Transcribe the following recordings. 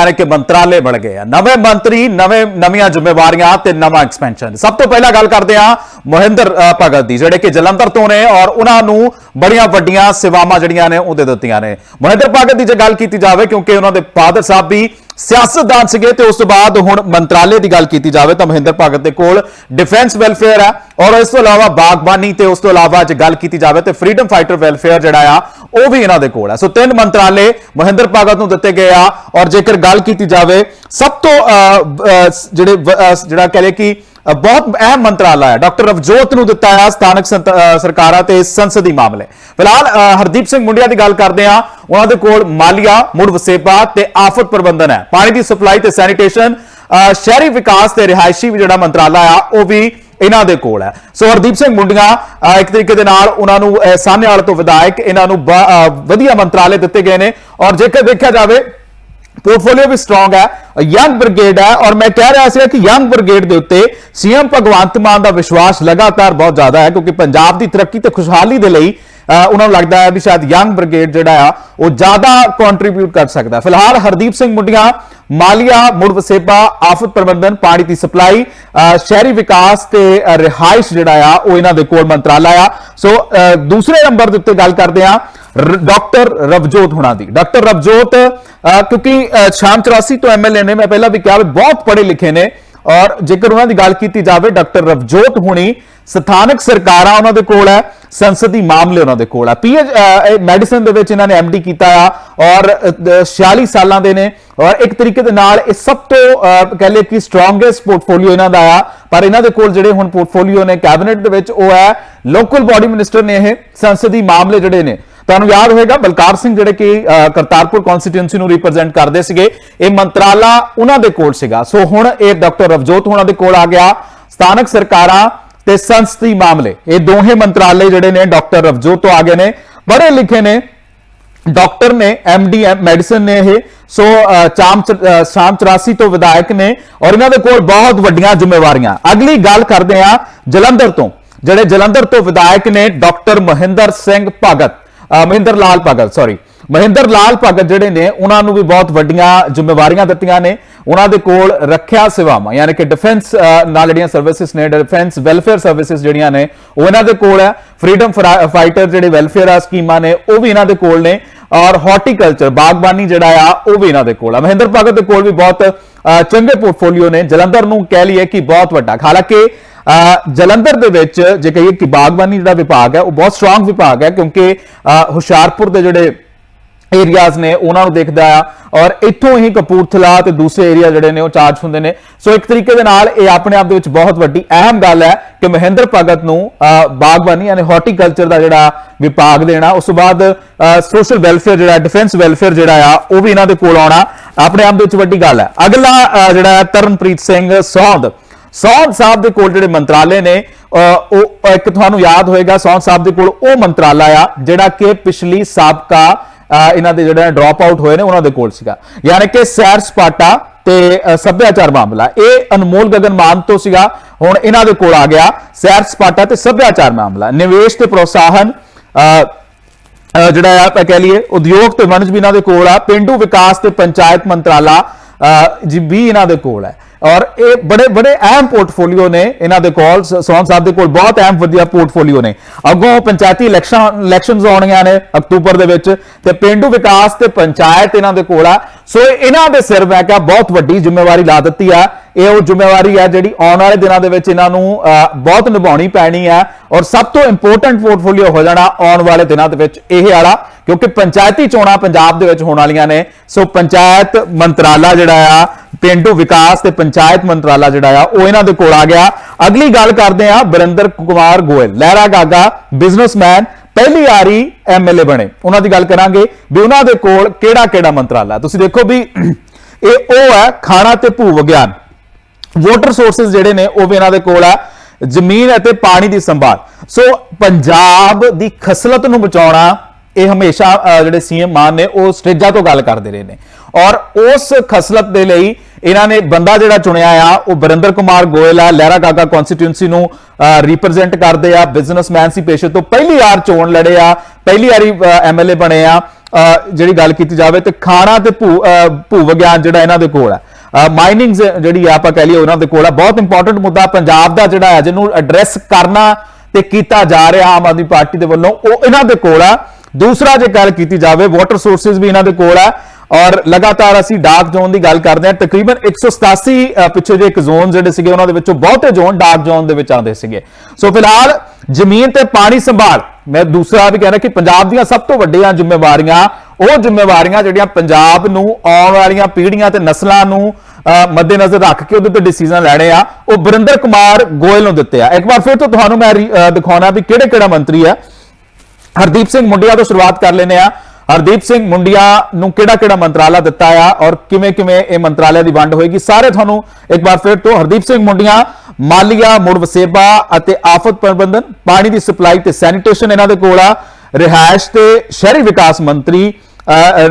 ਯਾਨੀ ਕਿ ਮੰਤਰਾਲੇ ਬਣ ਗਏ ਆ। ਨਵੇਂ ਮੰਤਰੀ, ਨਵੇਂ, ਨਵੀਆਂ ਜ਼ਿੰਮੇਵਾਰੀਆਂ ਤੇ ਨਵਾਂ ਐਕਸਪੈਂਸ਼ਨ ਸਭ ਤੋਂ ਪਹਿਲਾਂ ਗੱਲ ਕਰਦੇ ਆ ਮੋਹਿੰਦਰ ਭਗਤ ਦੀ, ਜਿਹੜੇ ਕਿ ਜਲੰਧਰ ਤੋਂ ਨੇ ਔਰ ਉਹਨਾਂ ਨੂੰ ਬੜੀਆਂ ਵੱਡੀਆਂ ਸੇਵਾਵਾਂ ਜਿਹੜੀਆਂ ਨੇ ਉਹ ਦੇ ਦਿੱਤੀਆਂ ਨੇ। ਮੋਹਿੰਦਰ ਭਗਤ ਦੀ ਜੇ ਗੱਲ ਕੀਤੀ ਜਾਵੇ, ਕਿਉਂਕਿ ਉਹਨਾਂ ਦੇ ਫਾਦਰ ਸਾਹਿਬ ਵੀ ਸਿਆਸਤਦਾਨ ਸੀਗੇ ਤੇ ਉਸ ਤੋਂ ਬਾਅਦ ਹੁਣ ਮੰਤਰਾਲੇ ਦੀ ਗੱਲ ਕੀਤੀ ਜਾਵੇ ਤਾਂ ਮਹਿੰਦਰ ਭਗਤ ਦੇ ਕੋਲ ਡਿਫੈਂਸ ਵੈਲਫੇਅਰ ਹੈ। ਔਰ ਇਸ ਤੋਂ ਇਲਾਵਾ ਬਾਗਬਾਨੀ ਤੇ ਉਸ ਤੋਂ ਇਲਾਵਾ ਜੇ ਗੱਲ ਕੀਤੀ ਜਾਵੇ ਤੇ ਫਰੀडम ਫਾਈਟਰ ਵੈਲਫੇਅਰ ਜਿਹੜਾ ਆ, ਉਹ ਵੀ ਇਹਨਾਂ ਦੇ ਕੋਲ ਹੈ। ਸੋ ਤਿੰਨ ਮੰਤਰਾਲੇ ਮਹਿੰਦਰ ਭਗਤ ਨੂੰ ਦਿੱਤੇ ਗਏ ਆ ਔਰ ਜੇਕਰ ਗੱਲ ਕੀਤੀ ਜਾਵੇ, ਸਭ ਤੋਂ ਜਿਹੜੇ ਜਿਹੜਾ ਕਹ ਲਏ ਕਿ ਬਹੁਤ ਅਹਿਮ ਮੰਤਰਾਲਾ ਹੈ। ਡਾਕਟਰ ਰਵਜੋਤ ਨੂੰ ਦਿੱਤਾ ਹੈ ਸਥਾਨਕ ਸੰਤ- ਸਰਕਾਰਾਂ ਤੇ ਸੰਸਦੀ ਮਾਮਲੇ। ਫਿਲਹਾਲ ਹਰਦੀਪ ਸਿੰਘ ਮੁੰਡਿਆ ਦੀ ਗੱਲ ਕਰਦੇ ਆ ਉਹਨਾਂ ਦੇ ਕੋਲ ਮਾਲੀਆ ਮੁੜ ਵਸੇਬਾ ਤੇ ਆਫਤ ਪ੍ਰਬੰਧਨ ਹੈ। ਪਾਣੀ ਦੀ ਸਪਲਾਈ ਤੇ ਸੈਨੀਟੇਸ਼ਨ ਸ਼ਹਿਰੀ ਵਿਕਾਸ ਤੇ ਰਿਹਾਇਸ਼ੀ ਵੀ ਜਿਹੜਾ ਮੰਤਰਾਲਾ ਆ ਉਹ ਵੀ ਇਹਨਾਂ ਦੇ ਕੋਲ ਹੈ। ਸੋ ਹਰਦੀਪ ਸਿੰਘ ਮੁੰਡੀਆਂ ਇੱਕ ਤਰੀਕੇ ਦੇ ਨਾਲ ਉਹਨਾਂ ਨੂੰ ਅ, ਸਾਹਨੇਵਾਲ ਤੋਂ ਵਿਧਾਇਕ ਇਹਨਾਂ ਨੂੰ ਵਧੀਆ ਮੰਤਰਾਲੇ ਦਿੱਤੇ ਗਏ ਨੇ। ਔਰ ਜੇਕਰ ਦੇਖਿਆ ਜਾਵੇ ਪੋਰਟਫੋਲੀਓ ਵੀ ਸਟਰੋਂਗ ਹੈ ਯੰਗ ਬ੍ਰਿਗੇਡ ਹੈ ਔਰ ਮੈਂ ਕਹਿ ਰਿਹਾ ਸੀ ਕਿ ਯੰਗ ਬ੍ਰਿਗੇਡ ਦੇ ਉੱਤੇ ਸੀਐਮ ਭਗਵੰਤ ਮਾਨ ਦਾ ਵਿਸ਼ਵਾਸ ਲਗਾਤਾਰ ਬਹੁਤ ਜ਼ਿਆਦਾ ਹੈ ਕਿਉਂਕਿ ਪੰਜਾਬ ਦੀ ਤਰੱਕੀ ਤੇ ਖੁਸ਼ਹਾਲੀ ਦੇ ਲਈ ਉਹਨਾਂ ਨੂੰ ਲੱਗਦਾ ਹੈ ਵੀ ਸ਼ਾਇਦ ਯੰਗ ਬ੍ਰਿਗੇਡ ਜਿਹੜਾ ਆ, ਉਹ ਜ਼ਿਆਦਾ ਕੰਟਰੀਬਿਊਟ ਕਰ ਸਕਦਾ ਫਿਲਹਾਲ ਹਰਦੀਪ ਸਿੰਘ ਮੁੰਡੀਆਂ, ਮਾਲੀਆ, ਮੁੜ ਵਸੇਬਾ, ਆਫਤ ਪ੍ਰਬੰਧਨ, ਪਾਣੀ ਦੀ ਸਪਲਾਈ ਸ਼ਹਿਰੀ ਵਿਕਾਸ ਤੇ ਰਿਹਾਇਸ਼ ਜਿਹੜਾ ਆ, ਉਹ ਇਹਨਾਂ ਦੇ ਕੋਲ ਮੰਤਰਾਲਾ ਆ। ਸੋ ਦੂਸਰੇ ਨੰਬਰ ਦੇ ਉੱਤੇ ਗੱਲ ਕਰਦੇ ਆ ਡਾਕਟਰ ਰਵਜੋਤ ਹੁਣਾਂ ਦੀ। ਡਾਕਟਰ ਰਵਜੋਤ ਕਿਉਂਕਿ ਸ਼ਾਮ 84 ਤੋਂ ਐਮਐਲਏ ਨੇ ਮੈਂ ਪਹਿਲਾਂ ਵੀ ਕਿਹਾ ਵੀ ਬਹੁਤ ਪੜ੍ਹੇ ਲਿਖੇ ਨੇ ਔਰ ਜੇਕਰ ਉਹਨਾਂ ਦੀ ਗੱਲ ਕੀਤੀ ਜਾਵੇ ਡਾਕਟਰ ਰਵਜੋਤ ਹੁਣੀ ਸਥਾਨਕ ਸਰਕਾਰਾਂ ਉਹਨਾਂ ਦੇ ਕੋਲ ਹੈ ਸੰਸਦੀ ਮਾਮਲੇ ਉਹਨਾਂ ਦੇ ਕੋਲ ਹੈ। ਪੀਐਚ ਮੈਡੀਸਨ ਦੇ ਵਿੱਚ ਇਹਨਾਂ ਨੇ ਐਮਡੀ ਕੀਤਾ ਆ ਔਰ ਅ, 46 ਸਾਲਾਂ ਦੇ ਨੇ ਔਰ ਇੱਕ ਤਰੀਕੇ ਦੇ ਨਾਲ ਇਹ ਸਭ ਤੋਂ ਅ, ਕਹਿ ਲਈਏ ਕਿ ਸਟਰੋਂਗੈਸਟ ਪੋਰਟਫੋਲੀਓ ਇਹਨਾਂ ਦਾ ਆ। ਪਰ ਇਹਨਾਂ ਦੇ ਕੋਲ ਜਿਹੜੇ ਹੁਣ ਪੋਰਟਫੋਲੀਓ ਨੇ ਕੈਬਨਿਟ ਦੇ ਵਿੱਚ ਉਹ ਹੈ ਲੋਕਲ ਬਾਡੀ ਮਿਨਿਸਟਰ ਨੇ ਇਹ ਸੰਸਦੀ ਮਾਮਲੇ ਜਿਹੜੇ ਨੇ। ਤੁਹਾਨੂੰ ਯਾਦ ਹੋਵੇਗਾ ਬਲਕਾਰ ਸਿੰਘ ਜਿਹੜੇ ਕਿ ਕਰਤਾਰਪੁਰ ਕਨਸਟੀਟਿਊਂਸੀ ਨੂੰ ਰਿਪਰੈਜ਼ੈਂਟ ਕਰਦੇ ਸੀਗੇ, ਇਹ ਮੰਤਰਾਲਾ ਉਹਨਾਂ ਦੇ ਕੋਲ ਸੀਗਾ। ਸੋ ਹੁਣ ਇਹ ਡਾਕਟਰ ਰਵਜੋਤ ਉਹਨਾਂ ਦੇ ਕੋਲ ਆ ਗਿਆ। ਸਥਾਨਕ ਸਰਕਾਰਾਂ ਤੇ ਸੰਸਦੀ ਮਾਮਲੇ, ਇਹ ਦੋਹੇ ਮੰਤਰਾਲੇ ਜਿਹੜੇ ਨੇ, ਡਾਕਟਰ ਰਵਜੋਤ ਤੋਂ ਆ ਗਏ ਨੇ। ਬੜੇ ਲਿਖੇ ਨੇ, ਡਾਕਟਰ ਨੇ ਐਮਡੀ ਮੈਡੀਸਨ ਨੇ ਇਹ। ਸੋ ਚਾਮ ਸ਼ਾਮ 84 ਤੋਂ ਵਿਧਾਇਕ ਨੇ ਔਰ ਇਹਨਾਂ ਦੇ ਕੋਲ ਬਹੁਤ ਵੱਡੀਆਂ ਜ਼ਿੰਮੇਵਾਰੀਆਂ। ਅਗਲੀ ਗੱਲ ਕਰਦੇ ਆ ਜਲੰਧਰ ਤੋਂ, ਜਿਹੜੇ ਜਲੰਧਰ ਤੋਂ ਵਿਧਾਇਕ ਨੇ, ਡਾਕਟਰ ਮਹਿੰਦਰ ਸਿੰਘ ਭਗਤ। ਮਹਿੰਦਰ ਲਾਲ ਭਗਤ ਸੌਰੀ ਮਹਿੰਦਰ ਲਾਲ ਭਗਤ ਜਿਹੜੇ ਨੇ, ਉਹਨਾਂ ਨੂੰ ਵੀ ਬਹੁਤ ਵੱਡੀਆਂ ਜ਼ਿੰਮੇਵਾਰੀਆਂ ਦਿੱਤੀਆਂ ਨੇ। ਉਹਨਾਂ ਦੇ ਕੋਲ ਰੱਖਿਆ ਸੇਵਾਵਾਂ, ਯਾਨੀ ਕਿ ਡਿਫੈਂਸ ਨਾਲ ਜਿਹੜੀਆਂ ਸਰਵਿਸਿਜ਼ ਨੇ ਡਿਫੈਂਸ ਵੈਲਫੇਅਰ ਸਰਵਿਸਿਜ਼ ਜਿਹੜੀਆਂ ਨੇ, ਉਹ ਇਹਨਾਂ ਦੇ ਕੋਲ ਹੈ। ਫਰੀडम ਫਾਈਟਰ ਜਿਹੜੇ ਵੈਲਫੇਅਰ ਆ ਸਕੀਮਾਂ ਨੇ, ਉਹ ਵੀ ਇਹਨਾਂ ਦੇ ਕੋਲ ਨੇ। ਔਰ ਹਾਰਟੀਕਲਚਰ ਬਾਗਬਾਨੀ ਜਿਹੜਾ ਆ, ਉਹ ਵੀ ਇਹਨਾਂ ਦੇ ਕੋਲ ਆ। ਮਹਿੰਦਰ ਭਗਤ ਦੇ ਕੋਲ ਵੀ ਬਹੁਤ ਚੰਗੇ ਪੋਰਟਫੋਲੀਓ ਨੇ ਜਲੰਧਰ ਨੂੰ ਕਹਿ ਲਈਏ ਕਿ ਬਹੁਤ ਵੱਡਾ। ਹਾਲਾਂਕਿ ਜਲੰਧਰ ਦੇ ਵਿੱਚ ਜੇ ਕਹੀਏ ਕਿ ਬਾਗਬਾਨੀ ਜਿਹੜਾ ਵਿਭਾਗ ਹੈ, ਉਹ ਬਹੁਤ ਸਟਰੋਂਗ ਵਿਭਾਗ ਹੈ ਕਿਉਂਕਿ ਹੁਸ਼ਿਆਰਪੁਰ ਦੇ ਜਿਹੜੇ ਏਰੀਆਜ਼ ਨੇ, ਉਹਨਾਂ ਨੂੰ ਦੇਖਦਾ ਆ ਔਰ ਇੱਥੋਂ ਹੀ ਕਪੂਰਥਲਾ ਤੇ ਦੂਸਰੇ ਏਰੀਆ ਜਿਹੜੇ ਨੇ ਉਹ ਚਾਰਜ ਹੁੰਦੇ ਨੇ। ਸੋ ਇੱਕ ਤਰੀਕੇ ਦੇ ਨਾਲ ਇਹ ਆਪਣੇ ਆਪ ਦੇ ਵਿੱਚ ਬਹੁਤ ਵੱਡੀ ਅਹਿਮ ਗੱਲ ਹੈ ਕਿ ਮਹਿੰਦਰ ਭਗਤ ਨੂੰ ਬਾਗਬਾਨੀ ਯਾਨੀ ਹਾਰਟੀਕਲਚਰ ਦਾ ਜਿਹੜਾ ਵਿਭਾਗ ਦੇਣਾ, ਉਸ ਤੋਂ ਬਾਅਦ ਸੋਸ਼ਲ ਵੈਲਫੇਅਰ ਜਿਹੜਾ ਡਿਫੈਂਸ ਵੈਲਫੇਅਰ ਜਿਹੜਾ ਆ, ਉਹ ਵੀ ਇਹਨਾਂ ਦੇ ਕੋਲ ਆਉਣਾ ਆਪਣੇ ਆਪ ਦੇ ਵਿੱਚ ਵੱਡੀ ਗੱਲ ਹੈ। ਅਗਲਾ ਜਿਹੜਾ ਤਰਨਪ੍ਰੀਤ ਸਿੰਘ ਸੌਂਦ। ਸੌਂਦ ਸਾਹਿਬ ਦੇ ਕੋਲ ਜਿਹੜੇ ਮੰਤਰਾਲੇ ਨੇ ਉਹ ਇੱਕ ਤੁਹਾਨੂੰ ਯਾਦ ਹੋਏਗਾ, ਸੌਂਦ ਸਾਹਿਬ ਦੇ ਕੋਲ ਉਹ ਮੰਤਰਾਲਾ ਆ, ਜਿਹੜਾ ਕਿ ਪਿਛਲੀ ਸਾਬਕਾ ਇਹਨਾਂ ਦੇ ਜਿਹੜੇ ਡ੍ਰੌਪ ਆਊਟ ਹੋਏ ਨੇ, ਉਹਨਾਂ ਦੇ ਕੋਲ ਸੀਗਾ। ਯਾਨੀ ਕਿ ਸੈਰ ਸਪਾਟਾ ਤੇ ਸੱਭਿਆਚਾਰ ਮਾਮਲਾ, ਇਹ ਅਨਮੋਲ ਗਗਨ ਮਾਨ ਤੋਂ ਸੀਗਾ, ਹੁਣ ਇਹਨਾਂ ਦੇ ਕੋਲ ਆ ਗਿਆ, ਸੈਰ ਸਪਾਟਾ ਤੇ ਸੱਭਿਆਚਾਰ ਮਾਮਲਾ। ਨਿਵੇਸ਼ ਤੇ ਪ੍ਰੋਤਸਾਹਨ ਜਿਹੜਾ ਆ, ਆਪਾਂ ਕਹਿ ਲਈਏ, ਉਦਯੋਗ ਤੇ ਵਣਜ ਵੀ ਇਹਨਾਂ ਦੇ ਕੋਲ ਆ, ਪਿੰਡੂ ਵਿਕਾਸ ਤੇ ਪੰਚਾਇਤ ਮੰਤਰਾਲਾ ਜੀ, ਵੀ ਇਹਨਾਂ ਦੇ ਕੋਲ ਹੈ। ਔਰ ਇਹ ਬੜੇ ਬੜੇ ਅਹਿਮ ਪੋਰਟਫੋਲੀਓ ਨੇ ਇਹਨਾਂ ਦੇ ਕੋਲ। ਸੋਹਣ ਸਾਹਿਬ ਦੇ ਕੋਲ ਬਹੁਤ ਅਹਿਮ, ਵਧੀਆ ਪੋਰਟਫੋਲੀਓ ਨੇ। ਅੱਗੋਂ ਪੰਚਾਇਤੀ ਇਲੈਕਸ਼ਨ, ਇਲੈਕਸ਼ਨਸ ਆਉਣੀਆਂ ਨੇ ਅਕਤੂਬਰ ਦੇ ਵਿੱਚ ਤੇ ਪਿੰਡੂ ਵਿਕਾਸ ਤੇ ਪੰਚਾਇਤ ਇਹਨਾਂ ਦੇ ਕੋਲ ਆ। ਸੋ ਇਹਨਾਂ ਦੇ ਸਿਰ ਮੈਂ ਕਿਹਾ ਬਹੁਤ ਵੱਡੀ ਜ਼ਿੰਮੇਵਾਰੀ ਲਾ ਦਿੱਤੀ ਆ। ਇਹ ਉਹ ਜ਼ਿੰਮੇਵਾਰੀ ਹੈ ਜਿਹੜੀ ਆਉਣ ਵਾਲੇ ਦਿਨਾਂ ਦੇ ਵਿੱਚ ਇਹਨਾਂ ਨੂੰ ਬਹੁਤ ਨਿਭਾਉਣੀ ਪੈਣੀ ਹੈ ਔਰ ਸਭ ਤੋਂ ਇੰਪੋਰਟੈਂਟ ਪੋਰਟਫੋਲੀਓ ਹੋ ਜਾਣਾ ਆਉਣ ਵਾਲੇ ਦਿਨਾਂ ਦੇ ਵਿੱਚ ਇਹ ਵਾਲਾ, ਕਿਉਂਕਿ ਪੰਚਾਇਤੀ ਚੋਣਾਂ ਪੰਜਾਬ ਦੇ ਵਿੱਚ ਹੋਣ ਵਾਲੀਆਂ ਨੇ। ਸੋ ਪੰਚਾਇਤ ਮੰਤਰਾਲਾ ਜਿਹੜਾ ਆ ਪਿੰਡੂ ਵਿਕਾਸ ਤੇ ਪੰਚਾਇਤ ਮੰਤਰਾਲਾ ਜਿਹੜਾ ਆ ਉਹ ਇਹਨਾਂ ਦੇ ਕੋਲ ਆ ਗਿਆ। ਅਗਲੀ ਗੱਲ ਕਰਦੇ ਆ ਬਰਿੰਦਰ ਕੁਮਾਰ ਗੋਇਲ ਲਹਿਰਾ ਗਾਗਾ ਬਿਜ਼ਨਸਮੈਨ ਪਹਿਲੀ ਵਾਰੀ ਐਮਐਲਏ ਬਣੇ। ਉਹਨਾਂ ਦੀ ਗੱਲ ਕਰਾਂਗੇ ਵੀ ਉਹਨਾਂ ਦੇ ਕੋਲ ਕਿਹੜਾ ਕਿਹੜਾ ਮੰਤਰਾਲਾ। ਤੁਸੀਂ ਦੇਖੋ ਵੀ ਇਹ ਉਹ ਹੈ ਖਾਣਾ ਤੇ ਭੂ ਵਿਗਿਆਨ। ਵਾਟਰ ਸੋਰਸਸ ਜਿਹੜੇ ਨੇ ਉਹ ਵੀ ਇਹਨਾਂ ਦੇ ਕੋਲ ਆ ਜ਼ਮੀਨ ਅਤੇ ਪਾਣੀ ਦੀ ਸੰਭਾਲ। ਸੋ ਪੰਜਾਬ ਦੀ ਖਸਲਤ ਨੂੰ ਬਚਾਉਣਾ ਇਹ ਹਮੇਸ਼ਾ ਅ, ਜਿਹੜੇ ਸੀਐਮ ਮਾਨ ਨੇ ਉਹ ਸਟੇਜਾਂ ਤੋਂ ਗੱਲ ਕਰਦੇ ਰਹੇ ਨੇ। ਔਰ ਉਸ ਖਸਲਤ ਦੇ ਲਈ ਇਹਨਾਂ ਨੇ ਬੰਦਾ ਜਿਹੜਾ ਚੁਣਿਆ ਆ, ਉਹ ਬਰਿੰਦਰ ਕੁਮਾਰ ਗੋਇਲ ਆ, ਲਹਿਰਾ ਕਾਕਾ ਕਨਸਟੀਟਿਊਂਸੀ ਨੂੰ ਰਿਪਰੈਜ਼ੈਂਟ ਕਰਦੇ ਆ ਬਿਜ਼ਨਸਮੈਨ ਸੀ ਪੇਸ਼ੇ ਤੋਂ, ਪਹਿਲੀ ਵਾਰ ਚੋਣ ਲੜੇ ਆ, ਪਹਿਲੀ ਵਾਰੀ ਐਮਐਲਏ ਬਣੇ ਆ ਜਿਹੜੀ ਗੱਲ ਕੀਤੀ ਜਾਵੇ ਤੇ ਖਾਣਾ ਤੇ ਭੂ ਭੂ ਵਿਗਿਆਨ ਜਿਹੜਾ ਇਹਨਾਂ ਦੇ ਕੋਲ ਆ। ਮਾਈਨਿੰਗ ਜਿਹੜੀ ਆਪਾਂ ਕਹਿ ਲਈਏ ਉਹਨਾਂ ਦੇ ਕੋਲ ਆ। ਬਹੁਤ ਇੰਪੋਰਟੈਂਟ ਮੁੱਦਾ ਪੰਜਾਬ ਦਾ ਜਿਹੜਾ ਹੈ ਜਿਹਨੂੰ ਐਡਰੈਸ ਕਰਨਾ ਤੇ ਕੀਤਾ ਜਾ ਰਿਹਾ ਆਮ ਆਦਮੀ ਪਾਰਟੀ ਦੇ ਵੱਲੋਂ, ਉਹ ਇਹਨਾਂ ਦੇ ਕੋਲ ਆ। ਦੂਸਰਾ ਜੇ ਗੱਲ ਕੀਤੀ ਜਾਵੇ ਵਾਟਰ ਸੋਰਸਸ ਵੀ ਇਹਨਾਂ ਦੇ ਕੋਲ ਆ ਔਰ ਲਗਾਤਾਰ ਅਸੀਂ ਡਾਰਕ ਜ਼ੋਨ ਦੀ ਗੱਲ ਕਰਦੇ ਹਾਂ। ਤਕਰੀਬਨ 187 ਅ, ਪਿੱਛੇ ਜੇ ਇੱਕ ਜ਼ੋਨ ਜਿਹੜੇ ਸੀਗੇ ਉਹਨਾਂ ਦੇ ਵਿੱਚੋਂ ਬਹੁਤੇ ਜ਼ੋਨ ਡਾਰਕ ਜ਼ੋਨ ਦੇ ਵਿੱਚ ਆਉਂਦੇ ਸੀਗੇ। ਸੋ ਫਿਲਹਾਲ ਜ਼ਮੀਨ ਤੇ ਪਾਣੀ ਸੰਭਾਲ ਮੈਂ ਦੂਸਰਾ ਵੀ ਕਹਿਣਾ ਕਿ ਪੰਜਾਬ ਦੀਆਂ ਸਭ ਤੋਂ ਵੱਡੀਆਂ ਜ਼ਿੰਮੇਵਾਰੀਆਂ ਉਹ ਜ਼ਿੰਮੇਵਾਰੀਆਂ ਜਿਹੜੀਆਂ ਪੰਜਾਬ ਨੂੰ ਆਉਣ ਵਾਲੀਆਂ ਪੀੜ੍ਹੀਆਂ ਤੇ ਨਸਲਾਂ ਨੂੰ ਮੱਦੇਨਜ਼ਰ ਰੱਖ ਕੇ ਉਹਦੇ ਤੇ ਡਿਸੀਜਨ ਲੈਣੇ ਆ ਉਹ ਬਰਿੰਦਰ ਕੁਮਾਰ ਗੋਇਲ ਨੂੰ ਦਿੱਤੇ ਆ। ਇੱਕ ਵਾਰ ਫਿਰ ਤੋਂ ਤੁਹਾਨੂੰ ਮੈਂ ਦਿਖਾਉਣਾ ਵੀ ਕਿਹੜੇ ਕਿਹੜਾ ਮੰਤਰੀ ਆ ਹਰਦੀਪ ਸਿੰਘ ਮੁੰਡਿਆ ਤੋਂ ਸ਼ੁਰੂਆਤ ਕਰ ਲੈਨੇ ਆ ਹਰਦੀਪ ਸਿੰਘ ਮੁੰਡਿਆ ਨੂੰ ਕਿਹੜਾ ਕਿਹੜਾ ਮੰਤਰਾਲਾ ਦਿੱਤਾ ਆ ਔਰ ਕਿਵੇਂ ਕਿਵੇਂ ਇਹ ਮੰਤਰਾਲਿਆਂ ਦੀ ਵੰਡ ਹੋਏਗੀ? ਸਾਰੇ ਤੁਹਾਨੂੰ ਇੱਕ ਵਾਰ ਫਿਰ ਤੋਂ ਹਰਦੀਪ ਸਿੰਘ ਮੁੰਡਿਆ, ਮਾਲੀਆ, ਮੁੜ ਵਸੇਬਾ ਅਤੇ ਆਫਤ ਪ੍ਰਬੰਧਨ, ਪਾਣੀ ਦੀ ਸਪਲਾਈ ਤੇ ਸੈਨੀਟੇਸ਼ਨ ਇਹਨਾਂ ਦੇ ਕੋਲ ਆ। ਰਿਹਾਇਸ਼ ਤੇ ਸ਼ਹਿਰੀ ਵਿਕਾਸ ਮੰਤਰੀ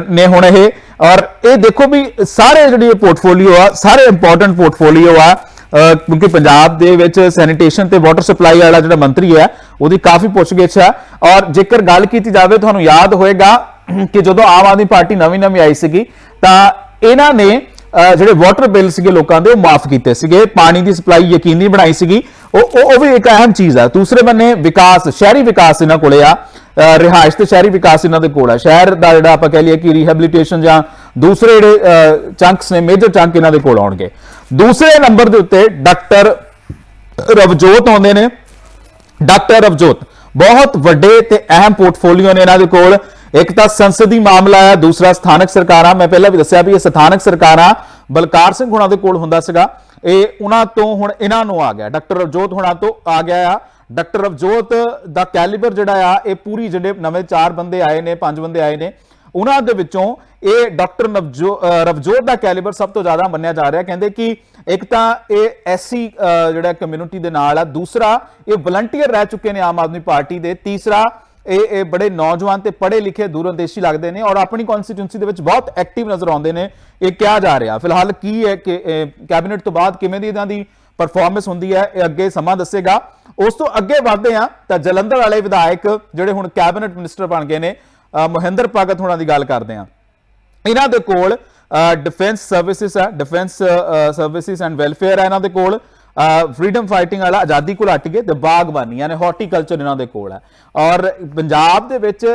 ਨੇ ਹੁਣ ਇਹ। ਔਰ ਇਹ ਦੇਖੋ ਵੀ ਸਾਰੇ ਜਿਹੜੀ ਪੋਰਟਫੋਲੀਓ ਆ, ਸਾਰੇ ਇੰਪੋਰਟੈਂਟ ਪੋਰਟਫੋਲੀਓ ਆ। ਕਿਉਂਕਿ ਪੰਜਾਬ ਦੇ ਵਿੱਚ ਸੈਨੀਟੇਸ਼ਨ ਤੇ ਵਾਟਰ ਸਪਲਾਈ ਵਾਲਾ ਜਿਹੜਾ ਮੰਤਰੀ ਹੈ, ਉਹਦੀ ਕਾਫੀ ਪੁੱਛਗਿੱਛ ਹੈ। ਔਰ ਜੇਕਰ ਗੱਲ ਕੀਤੀ ਜਾਵੇ, ਤੁਹਾਨੂੰ ਯਾਦ ਹੋਏਗਾ ਕਿ ਜਦੋਂ ਆਮ ਆਦਮੀ ਪਾਰਟੀ ਨਵੀਂ ਨਵੀਂ ਆਈ ਸੀਗੀ, ਤਾਂ ਇਹਨਾਂ ਨੇ ਜਿਹੜੇ ਵਾਟਰ ਬਿੱਲ ਸੀਗੇ ਲੋਕਾਂ ਦੇ, ਉਹ ਮਾਫ ਕੀਤੇ ਸੀਗੇ। ਪਾਣੀ ਦੀ ਸਪਲਾਈ ਯਕੀਨੀ ਬਣਾਈ ਸੀਗੀ। ਉਹ ਉਹ ਵੀ ਇੱਕ ਅਹਿਮ ਚੀਜ਼ ਆ ਦੂਸਰੇ ਬੰਨੇ ਵਿਕਾਸ, ਸ਼ਹਿਰੀ ਵਿਕਾਸ ਇਹਨਾਂ ਕੋਲੇ ਆ। ਰਿਹਾਇਸ਼ ਤੇ ਸ਼ਹਿਰੀ ਵਿਕਾਸ ਇਹਨਾਂ ਦੇ ਕੋਲ ਆ। ਸ਼ਹਿਰ ਦਾ ਜਿਹੜਾ ਆਪਾਂ ਕਹਿ ਲਈਏ ਕਿ ਰੀਹੈਬਿਲਿਟੇਸ਼ਨ ਜਾਂ ਦੂਸਰੇ ਜਿਹੜੇ ਚੰਕਸ ਨੇ ਮੇਜਰ ਚੰਕ ਇਹਨਾਂ ਦੇ ਕੋਲ ਆਉਣਗੇ। ਦੂਸਰੇ ਨੰਬਰ ਦੇ ਉੱਤੇ ਡਾਕਟਰ ਰਵਜੋਤ ਆਉਂਦੇ ਨੇ। ਡਾਕਟਰ ਰਵਜੋਤ, ਬਹੁਤ ਵੱਡੇ ਤੇ ਅਹਿਮ ਪੋਰਟਫੋਲੀਓ ਨੇ ਇਹਨਾਂ ਦੇ ਕੋਲ। ਇੱਕ ਤਾਂ ਸੰਸਦੀ ਮਾਮਲਾ ਹੈ ਦੂਸਰਾ ਸਥਾਨਕ ਸਰਕਾਰਾਂ। ਮੈਂ ਪਹਿਲਾਂ ਵੀ ਦੱਸਿਆ ਵੀ ਇਹ ਸਥਾਨਕ ਸਰਕਾਰਾਂ ਬਲਕਾਰ ਸਿੰਘ ਹੁਣਾਂ ਦੇ ਕੋਲ ਹੁੰਦਾ ਸੀਗਾ। ਇਹ ਉਹਨਾਂ ਤੋਂ ਹੁਣ ਇਹਨਾਂ ਨੂੰ ਆ ਗਿਆ। ਡਾਕਟਰ ਰਵਜੋਤ ਹੁਣਾਂ ਤੋਂ ਆ ਗਿਆ ਆ। ਡਾਕਟਰ ਰਵਜੋਤ ਦਾ ਕੈਲੀਬਰ ਜਿਹੜਾ ਆ, ਇਹ ਪੂਰੀ ਜਿਹੜੇ ਨਵੇਂ ਚਾਰ ਬੰਦੇ ਆਏ ਨੇ, ਪੰਜ ਬੰਦੇ ਆਏ ਨੇ। ਉਹਨਾਂ ਦੇ ਵਿੱਚੋਂ ਇਹ ਡਾਕਟਰ ਨਵਜੋ ਅਹ ਰਵਜੋਤ ਦਾ ਕੈਲੀਬਰ ਸਭ ਤੋਂ ਜ਼ਿਆਦਾ ਮੰਨਿਆ ਜਾ ਰਿਹਾ। ਕਹਿੰਦੇ ਕਿ ਇੱਕ ਤਾਂ ਇਹ ਐਸੀ ਜਿਹੜਾ ਕਮਿਊਨਿਟੀ ਦੇ ਨਾਲ ਆ, ਦੂਸਰਾ ਇਹ ਵਲੰਟੀਅਰ ਰਹਿ ਚੁੱਕੇ ਨੇ ਆਮ ਆਦਮੀ ਪਾਰਟੀ ਦੇ, ਤੀਸਰਾ ਇਹ ਇਹ ਬੜੇ ਨੌਜਵਾਨ ਤੇ ਪੜ੍ਹੇ ਲਿਖੇ ਦੂਰਅੰਦੇਸ਼ੀ ਲੱਗਦੇ ਨੇ ਔਰ ਆਪਣੀ ਕਨਸਟੀਟਿਊਂਸੀ ਦੇ ਵਿੱਚ ਬਹੁਤ ਐਕਟਿਵ ਨਜ਼ਰ ਆਉਂਦੇ ਨੇ, ਇਹ ਕਿਹਾ ਜਾ ਰਿਹਾ। ਫਿਲਹਾਲ ਕੀ ਹੈ ਕਿ ਕੈਬਨਿਟ ਤੋਂ ਬਾਅਦ ਕਿਵੇਂ ਦੀ ਇਹਨਾਂ ਦੀ ਪਰਫਾਰਮੈਂਸ ਹੁੰਦੀ ਹੈ, ਇਹ ਅੱਗੇ ਸਮਾਂ ਦੱਸੇਗਾ। ਉਸ ਤੋਂ ਅੱਗੇ ਵਧਦੇ ਆ ਤਾਂ ਜਲੰਧਰ ਵਾਲੇ ਵਿਧਾਇਕ ਜਿਹੜੇ ਹੁਣ ਕੈਬਨਿਟ ਮਿਨਿਸਟਰ ਬਣ ਗਏ ਨੇ ਮੋਹਿੰਦਰ ਭਗਤ ਹੋਣਾ ਦੀ ਗੱਲ ਕਰਦੇ ਆ ਇਹਨਾਂ ਦੇ ਕੋਲ ਡਿਫੈਂਸ ਸਰਵਿਸਿਜ਼ ਆ ਡਿਫੈਂਸ ਸਰਵਿਸਿਜ਼ ਐਂਡ ਵੈਲਫੇਅਰ ਆ ਇਹਨਾਂ ਦੇ ਕੋਲ। ਫਰੀडम ਫਾਈਟਿੰਗ ਵਾਲਾ ਆਜ਼ਾਦੀ ਕੋਲ ਹਟ ਕੇ ਤੇ ਬਾਗਬਾਨੀ, ਯਾਨੀ ਹਾਰਟੀਕਲਚਰ ਇਹਨਾਂ ਦੇ ਕੋਲ ਹੈ। ਔਰ ਪੰਜਾਬ ਦੇ ਵਿੱਚ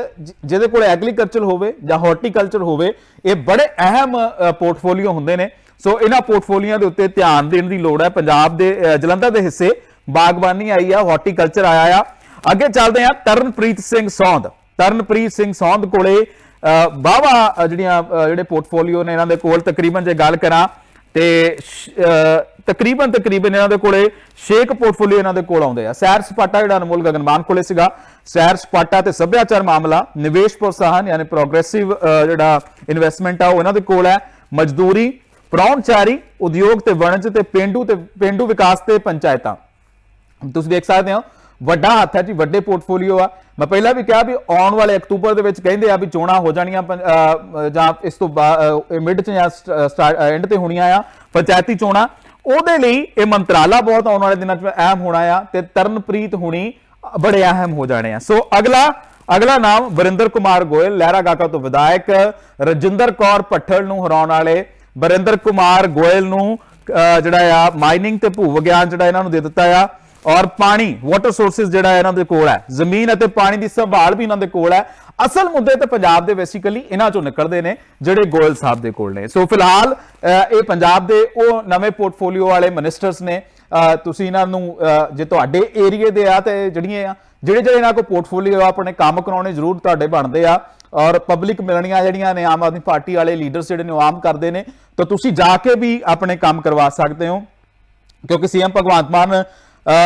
ਜਿਹਦੇ ਕੋਲ ਐਗਰੀਕਲਚਰ ਹੋਵੇ ਜਾਂ ਹਾਰਟੀਕਲਚਰ ਹੋਵੇ, ਇਹ ਬੜੇ ਅਹਿਮ ਪੋਰਟਫੋਲੀਓ ਹੁੰਦੇ ਨੇ। ਸੋ ਇਹਨਾਂ ਪੋਰਟਫੋਲੀਆਂ ਦੇ ਉੱਤੇ ਧਿਆਨ ਦੇਣ ਦੀ ਲੋੜ ਹੈ। ਪੰਜਾਬ ਦੇ ਜਲੰਧਰ ਦੇ ਹਿੱਸੇ ਬਾਗਬਾਨੀ ਆਈ ਆ ਹਾਰਟੀਕਲਚਰ ਆਇਆ ਆ। ਅੱਗੇ ਚੱਲਦੇ ਆ ਤਰਨਪ੍ਰੀਤ ਸਿੰਘ ਸੌਂਦ। ਤਰਨਪ੍ਰੀਤ ਸਿੰਘ ਸੌਂਦ ਕੋਲੇ ਬਾਵਾ ਜਿਹੜੀਆਂ ਜਿਹੜੇ ਪੋਰਟਫੋਲੀਓ ਨੇ ਇਹਨਾਂ ਦੇ ਕੋਲ ਤਕਰੀਬਨ ਜੇ ਗੱਲ ਕਰਾਂ ਤੇ ਸ਼- ਤਕਰੀਬਨ ਤਕਰੀਬਨ ਇਹਨਾਂ ਦੇ ਕੋਲੇ ਛੇਕ ਪੋਰਟਫੋਲੀਓ ਇਹਨਾਂ ਦੇ ਕੋਲ ਆਉਂਦੇ ਆ। ਸੈਰ ਸਪਾਟਾ ਜਿਹੜਾ ਅਨਮੋਲ ਗਗਨਮਾਨ ਕੋਲੇ ਸੀਗਾ। ਸੈਰ ਸਪਾਟਾ ਤੇ ਸੱਭਿਆਚਾਰ ਮਾਮਲਾ ਨਿਵੇਸ਼ ਪ੍ਰੋਤਸਾਹਨ ਯਾਨੀ ਪ੍ਰੋਗਰੈਸਿਵ ਜਿਹੜਾ ਇਨਵੈਸਟਮੈਂਟ ਆ ਉਹ ਇਹਨਾਂ ਦੇ ਕੋਲ ਹੈ। ਮਜ਼ਦੂਰੀ ਪ੍ਰਾਹੁਣਚਾਰੀ ਉਦਯੋਗ ਤੇ ਵਣਜ ਤੇ ਪਿੰਡੂ ਤੇ, ਪਿੰਡੂ ਵਿਕਾਸ ਤੇ ਪੰਚਾਇਤਾਂ। ਤੁਸੀਂ ਦੇਖ ਸਕਦੇ ਹੋ ਵੱਡਾ ਹੱਥ ਹੈ ਜੀ, ਵੱਡੇ ਪੋਰਟਫੋਲੀਓ ਆ। ਮੈਂ ਪਹਿਲਾਂ ਵੀ ਕਿਹਾ ਵੀ ਆਉਣ ਵਾਲੇ ਅਕਤੂਬਰ ਦੇ ਵਿੱਚ ਕਹਿੰਦੇ ਆ ਵੀ ਚੋਣਾਂ ਹੋ ਜਾਣੀਆਂ ਪੰ- ਜਾਂ ਇਸ ਤੋਂ ਮਿਡ ਚ ਜਾਂ ਸਟਾਰਟ ਐਂਡ ਤੇ ਹੋਣੀਆਂ ਆ, ਪੰਚਾਇਤੀ ਚੋਣਾਂ। ਉਹਦੇ ਲਈ ਇਹ ਮੰਤਰਾਲਾ ਬਹੁਤ ਆਉਣ ਵਾਲੇ ਦਿਨਾਂ 'ਚ ਅਹਿਮ ਹੋਣਾ ਆ ਤੇ ਤਰਨਪ੍ਰੀਤ ਹੁਣੀ ਬੜੇ ਅਹਿਮ ਹੋ ਜਾਣੇ ਆ। ਸੋ ਅਗਲਾ ਅਗਲਾ ਨਾਮ ਵਰਿੰਦਰ ਕੁਮਾਰ ਗੋਇਲ, ਲਹਿਰਾ ਗਾਕਾ ਤੋਂ ਵਿਧਾਇਕ, ਰਜਿੰਦਰ ਕੌਰ ਪੱਠਲ ਨੂੰ ਹਰਾਉਣ ਵਾਲੇ, ਵਰਿੰਦਰ ਕੁਮਾਰ ਗੋਇਲ ਨੂੰ ਜਿਹੜਾ ਆ ਮਾਈਨਿੰਗ ਤੇ ਭੂ ਵਿਗਿਆਨ ਜਿਹੜਾ ਇਹਨਾਂ ਨੂੰ ਦੇ ਦਿੱਤਾ ਆ। ਔਰ ਪਾਣੀ ਵਾਟਰ ਸੋਰਸਸ ਜਿਹੜਾ ਇਹਨਾਂ ਦੇ ਕੋਲ ਹੈ। ਜ਼ਮੀਨ ਅਤੇ ਪਾਣੀ ਦੀ ਸੰਭਾਲ ਵੀ ਇਹਨਾਂ ਦੇ ਕੋਲ ਹੈ। ਅਸਲ ਮੁੱਦੇ ਤੇ ਪੰਜਾਬ ਦੇ ਬੇਸਿਕਲੀ ਇਹਨਾਂ ਚੋਂ ਨਿਕਲਦੇ ਨੇ, ਜਿਹੜੇ ਗੋਇਲ ਸਾਹਿਬ ਦੇ ਕੋਲ ਨੇ। ਸੋ ਫਿਲਹਾਲ ਇਹ ਪੰਜਾਬ ਦੇ ਉਹ ਨਵੇਂ ਪੋਰਟਫੋਲੀਓ ਵਾਲੇ ਮਿਨਿਸਟਰਸ ਨੇ। ਤੁਸੀਂ ਇਹਨਾਂ ਨੂੰ ਜੇ ਤੁਹਾਡੇ ਏਰੀਏ ਦੇ ਆ ਤੇ ਜਿਹੜੀਆਂ ਆ, ਜਿਹੜੇ ਜਿਹੜੇ ਇਹਨਾਂ ਕੋਲ ਪੋਰਟਫੋਲੀਓ ਆਪਣੇ ਕੰਮ ਕਰਾਉਣੇ ਜ਼ਰੂਰ ਤੁਹਾਡੇ ਬਣਦੇ ਆ। ਔਰ ਪਬਲਿਕ ਮਿਲਣੀਆਂ ਜਿਹੜੀਆਂ ਨੇ, ਆਮ ਆਦਮੀ ਪਾਰਟੀ ਵਾਲੇ ਲੀਡਰਸ ਜਿਹੜੇ ਨੇ, ਉਹ ਆਮ ਕਰਦੇ ਨੇ। ਤਾਂ ਤੁਸੀਂ ਜਾ ਕੇ ਵੀ ਆਪਣੇ ਕੰਮ ਕਰਵਾ ਸਕਦੇ ਹੋ। ਕਿਉਂਕਿ ਸੀਐਮ ਭਗਵੰਤ ਮਾਨ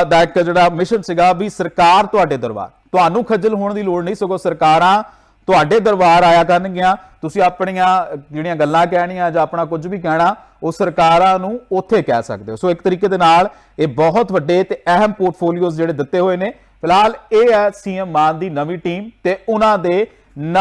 ਦਾ ਇੱਕ ਜਿਹੜਾ ਮਿਸ਼ਨ ਸੀਗਾ ਵੀ ਸਰਕਾਰ ਤੁਹਾਡੇ ਦਰਬਾਰ। ਤੁਹਾਨੂੰ ਖੱਜਲ ਹੋਣ ਦੀ ਲੋੜ ਨਹੀਂ, ਸਗੋਂ ਸਰਕਾਰਾਂ ਤੁਹਾਡੇ ਦਰਬਾਰ ਆਇਆ ਕਰਨਗੀਆਂ। ਤੁਸੀਂ ਆਪਣੀਆਂ ਜਿਹੜੀਆਂ ਗੱਲਾਂ ਕਹਿਣੀਆਂ ਜਾਂ ਆਪਣਾ ਕੁਝ ਵੀ ਕਹਿਣਾ, ਉਹ ਸਰਕਾਰਾਂ ਨੂੰ ਉੱਥੇ ਕਹਿ ਸਕਦੇ ਹੋ। ਸੋ ਇੱਕ ਤਰੀਕੇ ਦੇ ਨਾਲ ਇਹ ਬਹੁਤ ਵੱਡੇ ਤੇ ਅਹਿਮ ਪੋਰਟਫੋਲੀਓਜ਼ ਜਿਹੜੇ ਦਿੱਤੇ ਹੋਏ ਨੇ। ਫਿਲਹਾਲ ਇਹ ਹੈ ਸੀਐਮ ਮਾਨ ਦੀ ਨਵੀਂ ਟੀਮ ਤੇ ਉਹਨਾਂ ਦੇ